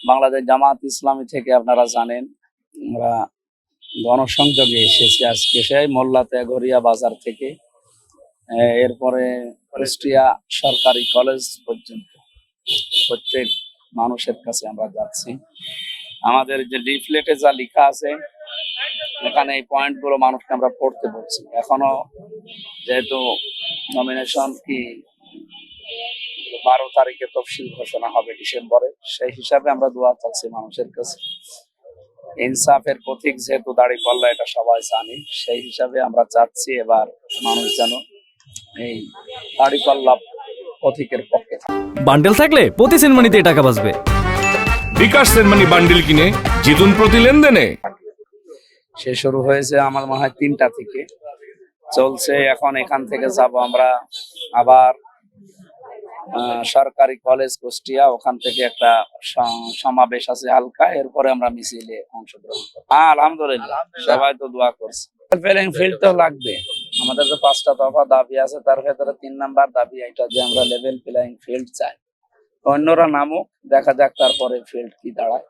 বাংলাদেশ জামাত ইসলামী থেকে আপনারা জানেন, আমরা গণসংযোগে এসেছি আজকে সেই মোল্লা তেগরিয়া বাজার থেকে এরপরে কুষ্টিয়া সরকারি কলেজ পর্যন্ত। প্রত্যেক মানুষের কাছে আমরা যাচ্ছি। আমাদের যে লিফলেটে যা লেখা আছে, এখানে এই পয়েন্টগুলো মানুষকে আমরা পড়তে বলছি। এখনও যেহেতু নমিনেশন কি বারো তারিখে তফসিল ঘোষণা হবে ডিসেম্বরে। সেই হিসাবে আমরা দোয়া চাচ্ছি মানুষের কাছে। ইনসাফের প্রতীক যেহেতু দাড়ি পাল্লা এটা সবাই জানি। সেই হিসাবে আমরা চাচ্ছি এবার মানুষ যেন এই দাড়ি পাল্লা প্রতীকের পক্ষে। বান্ডেল থাকলে প্রতি সেনমানিতে টাকা বাঁচবে। বিকাশ সেনমানি বান্ডিল কিনে জিতুন প্রতি লেনদেনে। সে শুরু হয়েছে আমার মনে হয় তিনটা থেকে। চলছে এখন এখান থেকে যাব আমরা আবার সরকারি কলেজ কুষ্টিয়া ওখান থেকে একটা সমাবেশ আছে হালকা এরপরে আমরা মিছিলে অংশগ্রহণ করব। হ্যাঁ আলহামদুলিল্লাহ। সবাই তো দোয়া করছে। প্লেইং ফিল্ড তো লাগবে। আমাদের যে পাঁচটা দফা দাবি আছে তার ভেতরে তিন নাম্বার দাবি এটা যে আমরা লেভেল প্লেইং ফিল্ড চাই। অন্যরা নামুক দেখা যাক তারপরে ফিল্ড কি দাঁড়ায়।